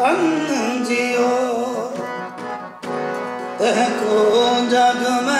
तन जियो तहको जग में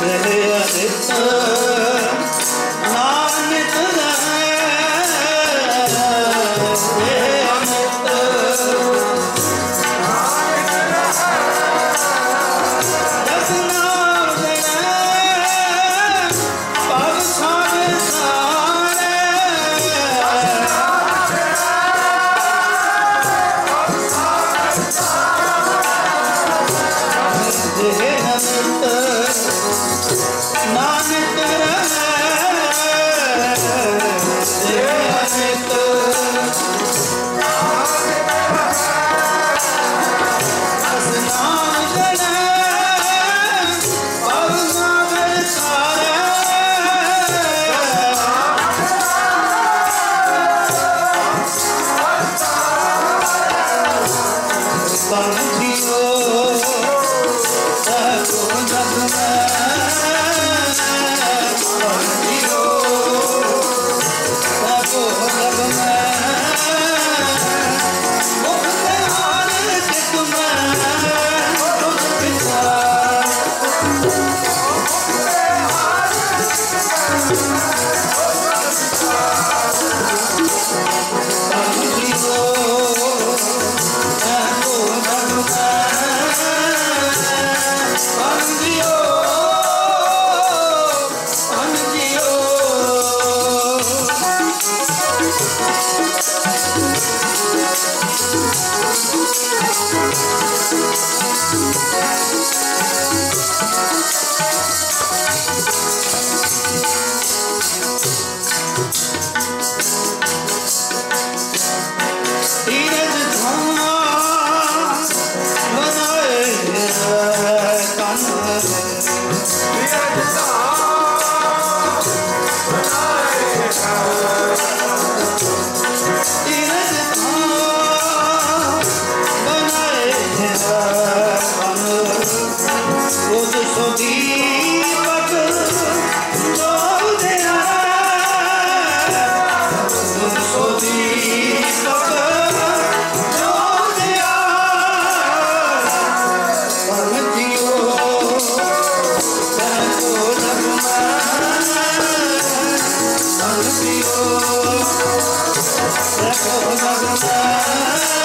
Let it go. Gracias. gostosa dançar.